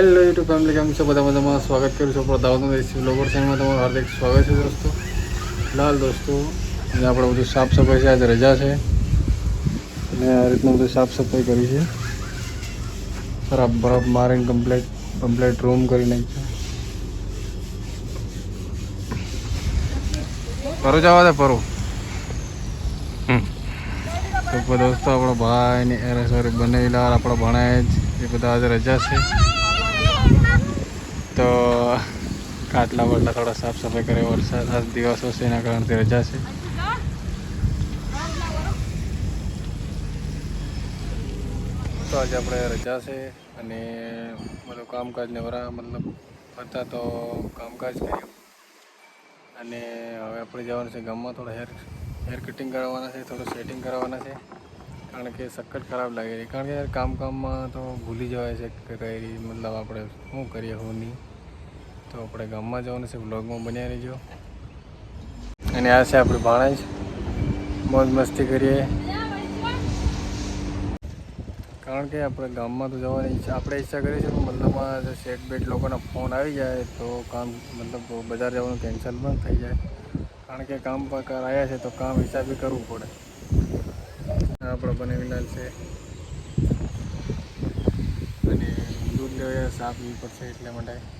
Hello YouTube family કેમ છો? બધા મજામાં? સ્વાગત કરું છું દાવતનો દેશી બ્લોગર ચેનલમાં તમારું હાર્દિક સ્વાગત છે દોસ્તો. લાલ દોસ્તો આજે આપણે બધું સાફ સફાઈ છે. આજે રજા છે. અને આ રીતનું બધું સાફ સફાઈ કરી છે. ખરાબ બરફ મારીને કમ્પ્લેટ કમ્પ્લેટ રૂમ કરી નાખ્યો. ફરું જવા દે ફરું તો દોસ્તો, આપણો ભાઈ ને સોરી બનેલા આપણા ભણાય જ એ બધા આજે રજા છે. તો કાટલા બાટલા થોડા સાફ સફાઈ કરે, વરસાદ આજ દિવસો છે એના કારણથી રજા છે. તો આજે આપણે રજા છે અને બધું કામકાજ નવરા વરા, મતલબ હતા તો કામકાજ કર્યું. અને હવે આપણે જવાનું છે ગામમાં, થોડા હેર હેર કટિંગ કરાવવાના છે, થોડું સેટિંગ કરાવવાના છે. કારણ કે સખત ખરાબ લાગે છે. કારણ કે કામકામમાં કામ કામમાં તો ભૂલી જવાય છે કઈ મતલબ આપણે શું કરીએ, હું નહીં. તો આપણે ગામમાં જવાનું છે બ્લોગમાં બન્યા રહીજો. અને આ છે આપણી ભાણેજ મોજ મસ્તી કરીએ. કારણ કે આપણે ગામમાં તો જવાની ઈચ્છા, આપણે ઈચ્છા કરીએ છીએ મતલબમાં જો સેટ બેટ લોકોના ફોન આવી જાય તો કામ, મતલબ બજાર જવાનું કેન્સલ પણ થઈ જાય. કારણ કે કામ પર આવ્યા છે તો કામ હિસાબે કરવું પડે. આપણે આપણો છે. અને દૂધ લેવા સાફ પીવું પડશે એટલા માટે.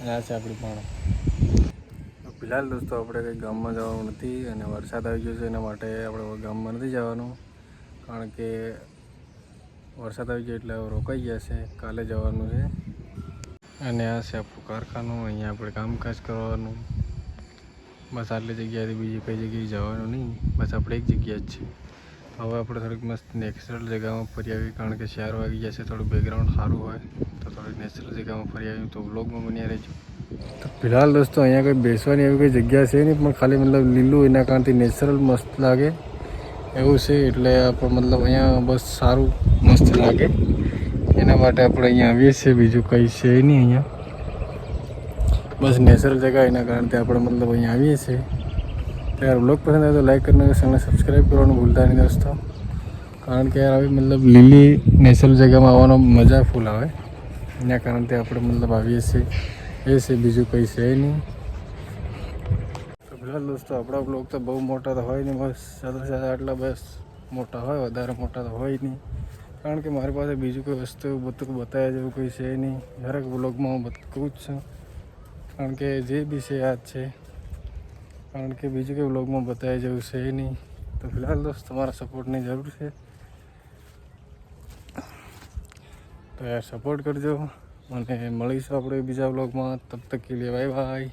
અને આ છે આપણી પણ. ફિલહાલ દોસ્તો, આપણે કંઈ ગામમાં જવાનું નથી અને વરસાદ આવી ગયો છે એના માટે આપણે ગામમાં નથી જવાનું. કારણ કે વરસાદ આવી ગયો એટલે રોકાઈ ગયા છે, કાલે જવાનું છે. અને આ છે આપણું કારખાનું, અહીંયા આપણે કામકાજ કરવાનું. બસ આટલી જગ્યાએથી બીજી કઈ જગ્યાએ જવાનું નહીં, બસ આપણે એક જગ્યા જ છે. હવે આપણે થોડીક મસ્ત નેચરલ જગ્યામાં ફરી આવી કારણ કે શહેર વાગી ગયા છે, થોડું બેકગ્રાઉન્ડ સારું હોય. નેચરલ જગ્યામાં ફરી આવ્યું તો વ્લોગમાં બન્યા રહેજો. તો ફિલહાલ દોસ્તો, અહીંયા કંઈ બેસવાની એવી કોઈ જગ્યા છે નહીં, પણ ખાલી મતલબ લીલું એના કારણથી નેચરલ મસ્ત લાગે. એવું છે, એટલે આપણે મતલબ અહીંયા બસ સારું મસ્ત લાગે. એના માટે આપણે અહીંયા આવીએ છીએ. બીજું કંઈ છે નહીં અહીંયા. બસ નેચરલ જગ્યા એના કારણથી આપણે મતલબ અહીંયા આવીએ છીએ. ત્યારે યાર બ્લોગ પસંદ આવે તો લાઈક કરીને ચેનલને સબસ્ક્રાઈબ કરવાનું ભૂલતા નહીં દોસ્તો. કારણ કે યાર, આવી મતલબ લીલી નેચરલ જગ્યામાં આવવાનો મજા ફૂલ આવે. એના કારણથી આપણે મતલબ આવીએ છીએ. એ છે, બીજું કંઈ છે નહીં. તો ફિલહાલ દોસ્તો, આપણા બ્લોગ તો બહુ મોટા તો હોય નહીં. બસ સાથે સાથે આટલા બસ મોટા હોય, વધારે મોટા તો હોય નહીં. કારણ કે મારી પાસે બીજું કોઈ વસ્તુ બધું બતાવ્યા જેવું કંઈ છે નહીં. દરેક બ્લોગમાં હું બધું જ છું. કારણ કે જે બી છે, યાદ છે. કારણ કે બીજું કંઈ બ્લોગમાં બતાવ્યા જેવું છે નહીં. તો ફિલહાલ દોસ્ત, તમારા સપોર્ટની જરૂર છે. તો યાર સપોર્ટ કરજો. અને મળીશું આપણે બીજા બ્લોગમાં તબ તક કે લે બાય બાય